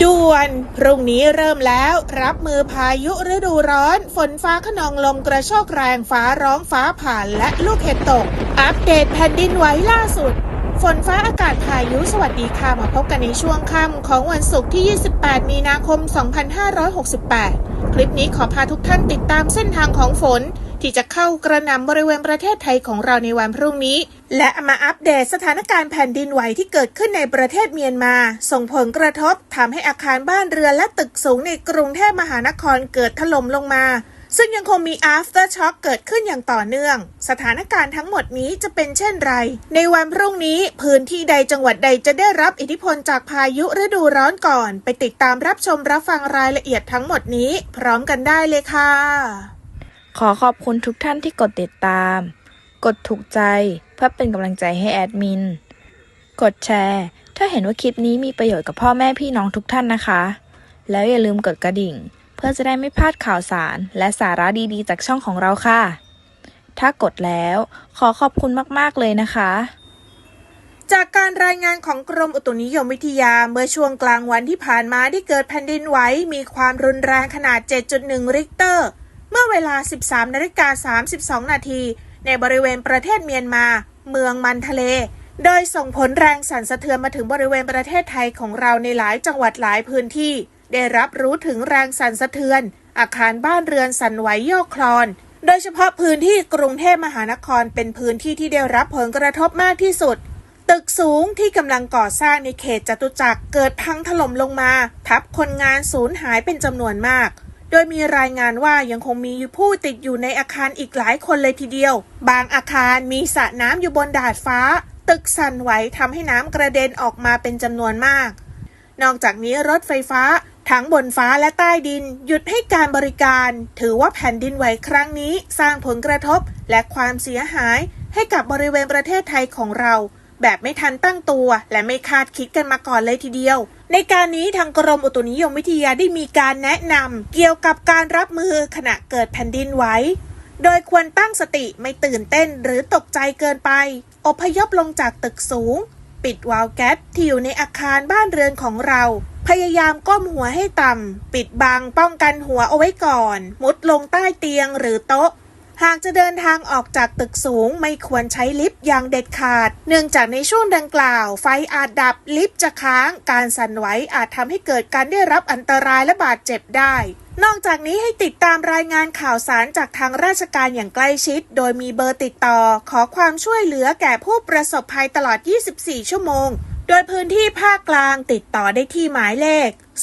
ด่วน พรุ่งนี้เริ่มแล้วรับมือพายุฤดูร้อน ฝนฟ้าขนองลมกระโชกแรงฟ้าร้องฟ้าผ่านและลูกเห็บตก อัปเดตแผ่นดินไหวล่าสุด ฝนฟ้าอากาศพายุสวัสดีค่ะ มาพบกันในช่วงค่ำของวันศุกร์ที่ 28 มีนาคม 2568 คลิปนี้ขอพาทุกท่านติดตามเส้นทางของฝน ที่จะเข้ากระหน่ำบริเวณประเทศไทยของเราในวันพรุ่งนี้ และมาอัปเดตสถานการณ์แผ่นดินไหวที่เกิดขึ้นในประเทศเมียนมา ส่งผลกระทบทำให้อาคารบ้านเรือนและตึกสูงในกรุงเทพมหานครเกิดถล่มลงมา ซึ่งยังคงมี after shock เกิดขึ้นอย่างต่อเนื่อง สถานการณ์ทั้งหมดนี้จะเป็นเช่นไร ในวันพรุ่งนี้พื้นที่ใดจังหวัดใดจะได้รับอิทธิพลจากพายุฤดูร้อนก่อน ไปติดตามรับชมรับฟังรายละเอียดทั้งหมดนี้ พร้อมกันได้เลยค่ะ ขอขอบคุณทุกท่านที่กดติดตาม กดถูกใจเพื่อเป็นกำลังใจให้แอดมิน กดแชร์ ถ้าเห็นว่าคลิปนี้มีประโยชน์กับพ่อแม่พี่น้องทุกท่านนะคะ แล้วอย่าลืมกดกระดิ่ง เพื่อจะได้ไม่พลาดข่าวสาร และสาระดีๆ จากช่องของเราค่ะ ถ้ากดแล้วขอขอบคุณมากๆเลยนะคะ จากการรายงานของกรมอุตุนิยมวิทยาเมื่อช่วงกลางวันที่ผ่านมาที่เกิดแผ่นดินไหวมีความรุนแรงขนาด 7.1 ริกเตอร์ เมื่อเวลา 13นาฬิกา32 นาทีในบริเวณประเทศเมียนมา เมืองมันทะเล โดยส่งผลแรงสั่นสะเทือนมาถึงบริเวณประเทศไทยของเราในหลายจังหวัดหลายพื้นที่ ได้รับรู้ถึงแรงสั่นสะเทือน อาคารบ้านเรือนสั่นไหวโยกคลอน โดยเฉพาะพื้นที่กรุงเทพมหานครเป็นพื้นที่ที่ได้รับผลกระทบมากที่สุด ตึกสูงที่กำลังก่อสร้างในเขตจตุจักรเกิดพังถล่มลงมา ทับคนงานสูญหายเป็นจำนวนมาก โดยมีรายงานว่ายังคงมีผู้ติดอยู่ในอาคารอีกหลายคนเลยทีเดียว บางอาคารมีสระน้ำอยู่บนดาดฟ้า ตึกสั่นไหวทำให้น้ำกระเด็นออกมาเป็นจำนวนมาก นอกจากนี้รถไฟฟ้าทั้งบนฟ้าและใต้ดิน หยุดให้การบริการ ถือว่าแผ่นดินไหวครั้งนี้สร้างผลกระทบและความเสียหายให้กับบริเวณประเทศไทยของเรา แบบไม่ทันตั้งตัวและไม่คาดคิดกันมาก่อนเลยทีเดียว ในการนี้ทางกรมอุตุนิยมวิทยาได้มีการแนะนำเกี่ยวกับการรับมือขณะเกิดแผ่นดินไหวโดยควรตั้งสติไม่ตื่นเต้นหรือตกใจเกินไป อพยพลงจากตึกสูง ปิดวาล์วแก๊สที่อยู่ในอาคารบ้านเรือนของเรา พยายามก้มหัวให้ต่ำ ปิดบังป้องกันหัวเอาไว้ก่อน มุดลงใต้เตียงหรือโต๊ะ หากจะเดินทางออกจากตึกสูงไม่ควรใช้ลิฟต์อย่างเด็ดขาด เนื่องจากในช่วงดังกล่าว ไฟอาจดับลิฟต์จะค้าง การสั่นไหวอาจทำให้เกิดการได้รับอันตรายและบาดเจ็บได้นอกจากนี้ให้ติดตามรายงานข่าวสารจากทางราชการอย่างใกล้ชิด โดยมีเบอร์ติดต่อ ขอความช่วยเหลือแก่ผู้ประสบภัยตลอด 24 ชั่วโมง โดยพื้นที่ภาคกลางติดต่อได้ที่หมายเลข 02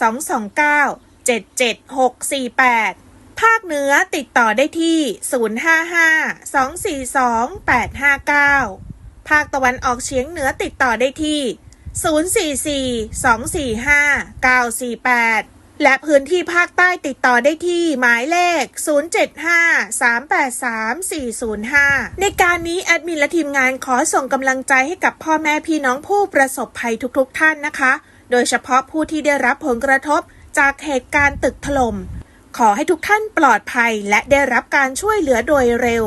229 77648 ภาคเหนือติดต่อได้ที่ 055 242 859 ภาคตะวันออกเฉียงเหนือติดต่อได้ที่ 044 245 948 และพื้นที่ภาคใต้ติดต่อได้ที่หมายเลข 075 383 405 ในการนี้แอดมินและทีมงานขอส่งกำลังใจให้กับพ่อแม่พี่น้องผู้ประสบภัยทุกๆทท่านนะคะ โดยเฉพาะผู้ที่ได้รับผลกระทบจากเหตุการณ์ตึกถล่ม ขอให้ทุกท่านปลอดภัยและได้รับการช่วยเหลือโดยเร็ว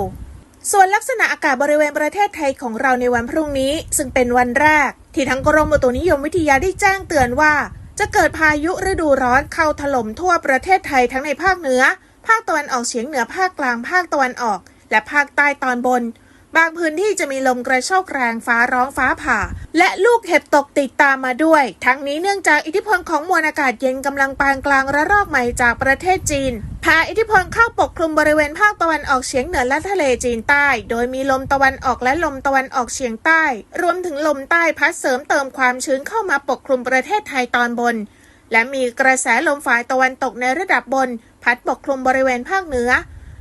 ส่วนลักษณะอากาศบริเวณประเทศไทยของเราในวันพรุ่งนี้ ซึ่งเป็นวันแรก ที่ทั้งกรมอุตุนิยมวิทยาได้แจ้งเตือนว่า จะเกิดพายุฤดูร้อนเข้าถล่มทั่วประเทศไทยทั้งในภาคเหนือ ภาคตะวันออกเฉียงเหนือภาคกลางภาคตะวันออก และภาคใต้ตอนบน บางพื้นที่จะมีลมกระโชกแรงฟ้าร้องฟ้าผ่า และลูกเห็บตกติดตามมาด้วย ทั้งนี้เนื่องจากอิทธิพลของมวลอากาศเย็นกำลังปานกลางระลอกใหม่จากประเทศจีนพาอิทธิพลเข้าปกคลุมบริเวณภาคตะวันออกเฉียงเหนือและทะเลจีนใต้ โดยมีลมตะวันออกและลมตะวันออกเฉียงใต้ รวมถึงลมใต้พัดเสริมเติมความชื้นเข้ามาปกคลุมประเทศไทยตอนบน และมีกระแสลมฝ่ายตะวันตกในระดับบน พัดปกคลุมบริเวณภาคเหนือ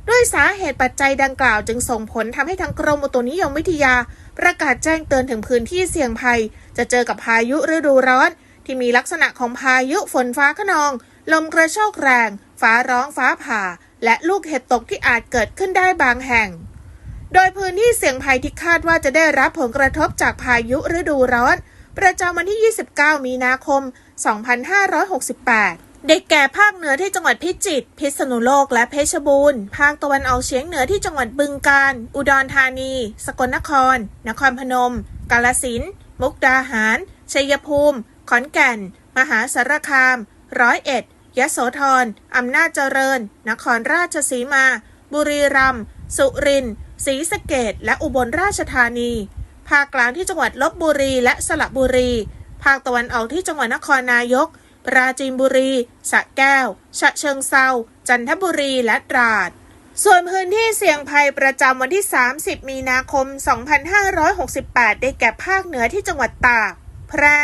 ด้วยสาเหตุปัจจัยดังกล่าวจึงส่งผลทำให้ทางกรมอุตุนิยมวิทยา ประกาศแจ้งเตือนถึงพื้นที่เสี่ยงภัย จะเจอกับพายุฤดูร้อน ที่มีลักษณะของพายุฝนฟ้าขนอง ลมกระโชกแรง ฟ้าร้องฟ้าผ่า และลูกเห็บตกที่อาจเกิดขึ้นได้บางแห่ง โดยพื้นที่เสี่ยงภัยที่คาดว่าจะได้รับผลกระทบจากพายุฤดูร้อน ประจำวันที่ 29 มีนาคม 2568 ได้แก่ภาคเหนือที่จังหวัดพิจิตร พิษณุโลกและเพชรบูรณ์ ภาคตะวันออกเฉียงเหนือที่จังหวัดบึงกาฬ อุดรธานี สกลนคร นครพนม กาฬสินธุ์ มุกดาหาร ชัยภูมิ ขอนแก่น มหาสารคาม ร้อยเอ็ด ยโสธร อำนาจเจริญ นครราชสีมา บุรีรัมย์ สุรินทร์ ศรีสะเกดและอุบลราชธานี ภาคกลางที่จังหวัดลบบุรีและสระบุรี ภาคตะวันออกที่จังหวัดนครนายก ปราจีนบุรี สะแก้ว ฉะเชิงเซา จันทบุรีและตราด ส่วนพื้นที่เสี่ยงภัยประจำวันที่ 30 มีนาคม 2568 ได้แก่ภาคเหนือที่จังหวัดตาก แพร่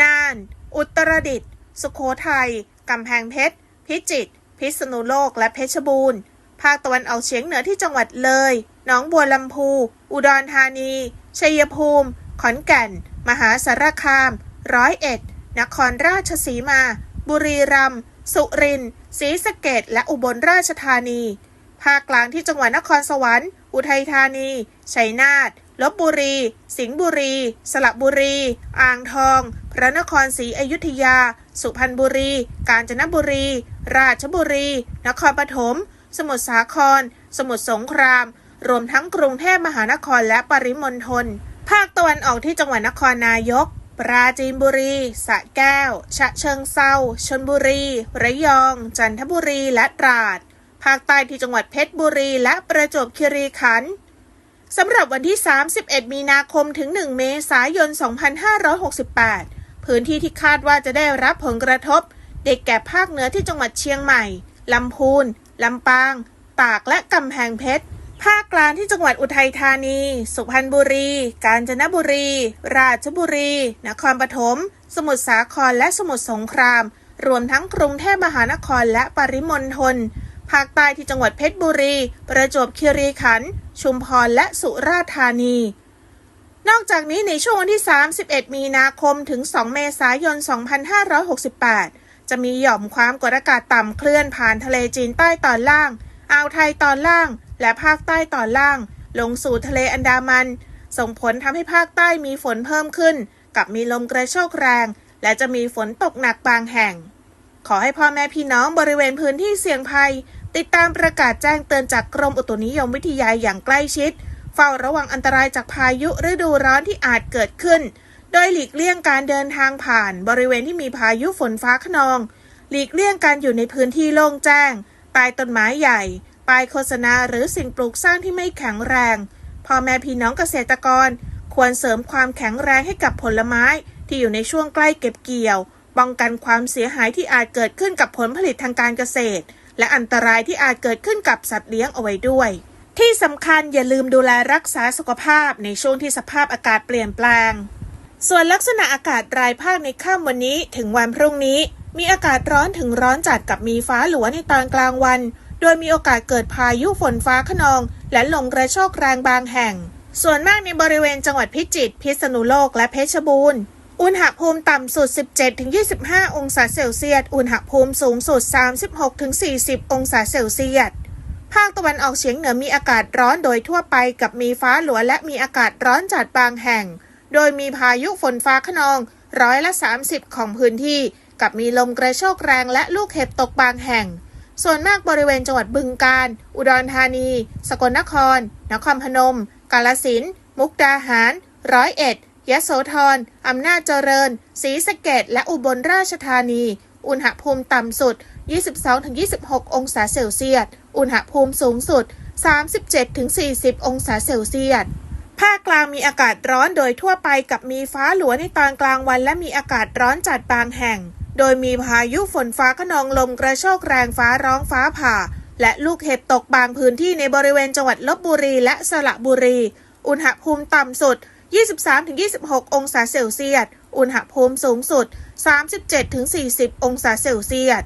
น่าน อุตรดิตถ์ สุโขทัย กำแพงเพชร พิจิตร พิษณุโลก และเพชรบูรณ์ ภาคตะวันออกเฉียงเหนือที่จังหวัดเลย หนองบัวลำพู อุดรธานี ชัยภูมิ ขอนแก่น มหาสารคาม ร้อยเอ็ด นครราชสีมา บุรีรัมย์ สุรินทร์ ศรีสะเกดและอุบลราชธานี ภาคกลางที่จังหวัดนครสวรรค์ อุทัยธานี ชัยนาท ลบบุรี สิงห์บุรี สระบุรี อ่างทอง พระนครศรีอยุธยา สุพรรณบุรี กาญจนบุรี ราชบุรี นครปฐม สมุทรสาคร สมุทรสงคราม รวมทั้งกรุงเทพมหานครและปริมณฑล ภาคตะวันออกที่จังหวัดนครนายก ปราจีนบุรี สระแก้ว ฉะเชิงเซาชลบุรี ระยอง จันทบุรีและตราด ภาคใต้ที่จังหวัดเพชรบุรี และประจวบคีรีขันธ์สำหรับวันที่ 31 มีนาคมถึง 1 เมษายน 2568 พื้นที่ที่คาดว่าจะได้รับผลกระทบ เด็กแก่ภาคเหนือที่จังหวัดเชียงใหม่ ลำพูน ลำปาง ตากและกำแพงเพชร ภาคกลางที่จังหวัดอุทัยธานี สุพรรณบุรี กาญจนบุรี ราชบุรี นครปฐม สมุทรสาครและสมุทรสงคราม รวมทั้งกรุงเทพมหานครและปริมณฑล ภาคใต้ที่จังหวัดเพชรบุรี ประจวบคีรีขันธ์ ชุมพรและสุราษฎร์ธานี นอกจากนี้ในช่วงวันที่ 31 มีนาคมถึง 2 เมษายน 2568 จะมีหย่อมความกดอากาศต่ำเคลื่อนผ่านทะเลจีนใต้ตอนล่าง อ่าวไทยตอนล่าง และภาคใต้ตอนล่าง ลงสู่ทะเลอันดามัน ส่งผลทำให้ภาคใต้มีฝนเพิ่มขึ้น กับมีลมกระโชกแรง และจะมีฝนตกหนักบางแห่ง ขอให้พ่อแม่พี่น้องบริเวณพื้นที่เสี่ยงภัย ติดตามประกาศแจ้งเตือนจากกรมอุตุนิยมวิทยาอย่างใกล้ชิด เฝ้าระวังอันตรายจากพายุฤดูร้อนที่อาจเกิดขึ้น โดยหลีกเลี่ยงการเดินทางผ่าน บริเวณที่มีพายุฝนฟ้าขนอง หลีกเลี่ยงการอยู่ในพื้นที่โล่งแจ้งใต้ต้นไม้ใหญ่ ป้ายโฆษณาหรือสิ่งปลูกสร้างที่ไม่แข็งแรง พ่อแม่พี่น้องเกษตรกร ควรเสริมความแข็งแรงให้กับผลไม้ที่อยู่ในช่วงใกล้เก็บเกี่ยว ป้องกันความเสียหายที่อาจเกิดขึ้นกับผลผลิตทางการเกษตร และอันตรายที่อาจเกิดขึ้นกับสัตว์เลี้ยงเอาไว้ด้วย ที่สำคัญอย่าลืมดูแลรักษาสุขภาพในช่วงที่สภาพอากาศเปลี่ยนแปลง ส่วนลักษณะอากาศรายภาคในค่ำวันนี้ถึงวันพรุ่งนี้ มีอากาศร้อนถึงร้อนจัดกับมีฟ้าหลวในตอนกลางวัน โดยมีโอกาสเกิดพายุฝนฟ้าขนอง และลมกระโชกแรงบางแห่ง ส่วนมากในบริเวณจังหวัดพิจิตร พิษณุโลก และเพชรบูรณ์ อุณหภูมิต่ำสุด 17-25 องศาเซลเซียส อุณหภูมิสูงสุด 36-40 องศาเซลเซียส ภาคตะวันออกเฉียงเหนือมีอากาศร้อนโดยทั่วไปกับมีฟ้าหลัวและมีอากาศร้อนจัดบางแห่ง โดยมีพายุฝนฟ้าขนองร้อยละ 30 ของพื้นที่ กับมีลมกระโชกแรงและลูกเห็บตกบางแห่ง ส่วนมากบริเวณจังหวัดบึงกาฬ อุดรธานี สกลนคร นครพนม กาฬสินมุกดาหาร ร้อยเอ็ด ยโสธร อำนาจเจริญ ศรีสะเกดและอุบลราชธานี อุณหภูมิต่ำสุด 22-26 องศาเซลเซียส อุณหภูมิสูงสุด 37-40 องศาเซลเซียสภาคกลางมีอากาศร้อนโดยทั่วไปกับมีฟ้าหลัวในตอนกลางวันและมีอากาศร้อนจัดบางแห่ง โดยมีพายุฝนฟ้าขนองลมกระโชกแรงฟ้าร้องฟ้าผ่า และลูกเห็บตกบางพื้นที่ในบริเวณจังหวัดลบบุรีและสระบุรี อุณหภูมิต่ำสุด 23-26 องศาเซลเซียส อุณหภูมิสูงสุด 37-40 องศาเซลเซียส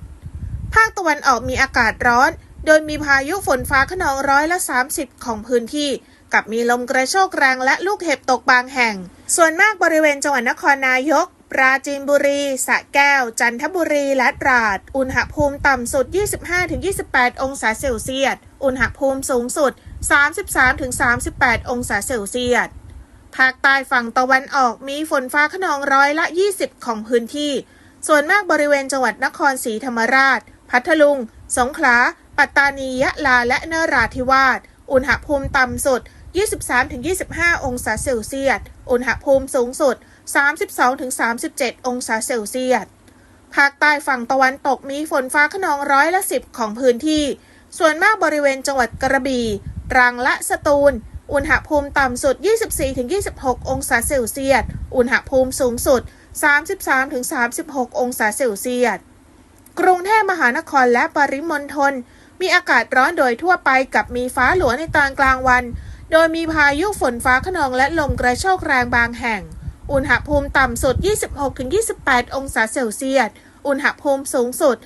ภาคตะวันออกมีอากาศร้อน โดยมีพายุฝนฟ้าขนองร้อยละ 30 ของพื้นที่กับมีลมกระโชกแรงและลูกเห็บตกบางแห่ง ส่วนมากบริเวณจังหวัดนครนายก ปราจีนบุรี สระแก้ว จันทบุรี และตราด อุณหภูมิต่ำสุด 25-28 องศาเซลเซียส อุณหภูมิสูงสุด 33-38 องศาเซลเซียส ภาคใต้ฝั่งตะวันออกมีฝนฟ้าขนองร้อยละ 20 ของพื้นที่ ส่วนมากบริเวณจังหวัดนครศรีธรรมราช พัทลุง สงขลา ปัตตานี ยะลา และนราธิวาส อุณหภูมิต่ำสุด 23-25 องศาเซลเซียส อุณหภูมิสูงสุด 32-37 องศาเซลเซียส ภาคใต้ฝั่งตะวันตกมีฝนฟ้าขนองร้อยละสิบของพื้นที่ ส่วนมากบริเวณจังหวัดกระบี่ตรังและสตูล อุณหภูมิต่ำสุด 24-26 องศาเซลเซียส อุณหภูมิสูงสุด 33-36 องศาเซลเซียส กรุงเทพมหานครและปริมณฑลมีอากาศร้อนโดยทั่วไปกับมีฟ้าหลวในตอนกลางวัน โดยมีพายุฝนฟ้าขนองและลมกระโชกแรงบางแห่ง อุณหภูมิต่ำสุด 26-28 องศาเซลเซียส อุณหภูมิสูงสุด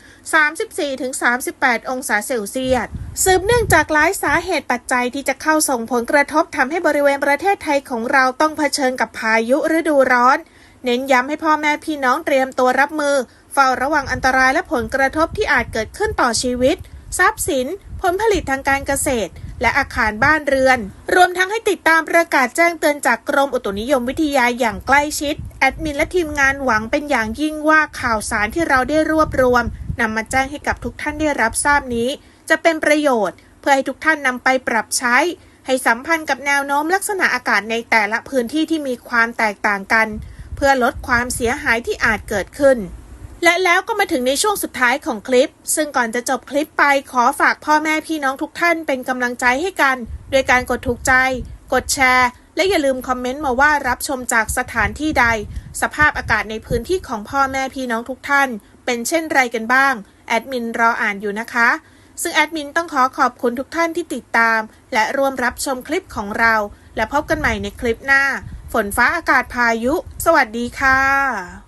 34-38 องศาเซลเซียส สืบเนื่องจากหลายสาเหตุปัจจัยที่จะเข้าส่งผลกระทบทำให้บริเวณประเทศไทยของเราต้องเผชิญกับพายุฤดูร้อน เน้นย้ำให้พ่อแม่พี่น้องเตรียมตัวรับมือ เฝ้าระวังอันตรายและผลกระทบที่อาจเกิดขึ้นต่อชีวิต ทรัพย์สิน ผลผลิตทางการเกษตร และอาคารบ้านเรือน รวมทั้งให้ติดตามประกาศแจ้งเตือนจากกรมอุตุนิยมวิทยาอย่างใกล้ชิด แอดมินและทีมงานหวังเป็นอย่างยิ่งว่าข่าวสารที่เราได้รวบรวมนำมาแจ้งให้กับทุกท่านได้รับทราบนี้ จะเป็นประโยชน์ เพื่อให้ทุกท่านนำไปปรับใช้ ให้สัมพันธ์กับแนวโน้มลักษณะอากาศในแต่ละพื้นที่ที่มีความแตกต่างกัน เพื่อลดความเสียหายที่อาจเกิดขึ้น และแล้วก็มาถึงในช่วงสุดท้ายของคลิป ซึ่งก่อนจะจบคลิปไปขอฝากพ่อแม่พี่น้องทุกท่านเป็นกำลังใจให้กัน โดยการกดถูกใจ กดแชร์ และอย่าลืมคอมเมนต์มาว่ารับชมจากสถานที่ใด สภาพอากาศในพื้นที่ของพ่อแม่พี่น้องทุกท่าน เป็นเช่นไรกันบ้าง แอดมินรออ่านอยู่นะคะ ซึ่งแอดมินต้องขอขอบคุณทุกท่านที่ติดตาม และร่วมรับชมคลิปของเรา และพบกันใหม่ในคลิปหน้า ฝนฟ้าอากาศพายุ สวัสดีค่ะ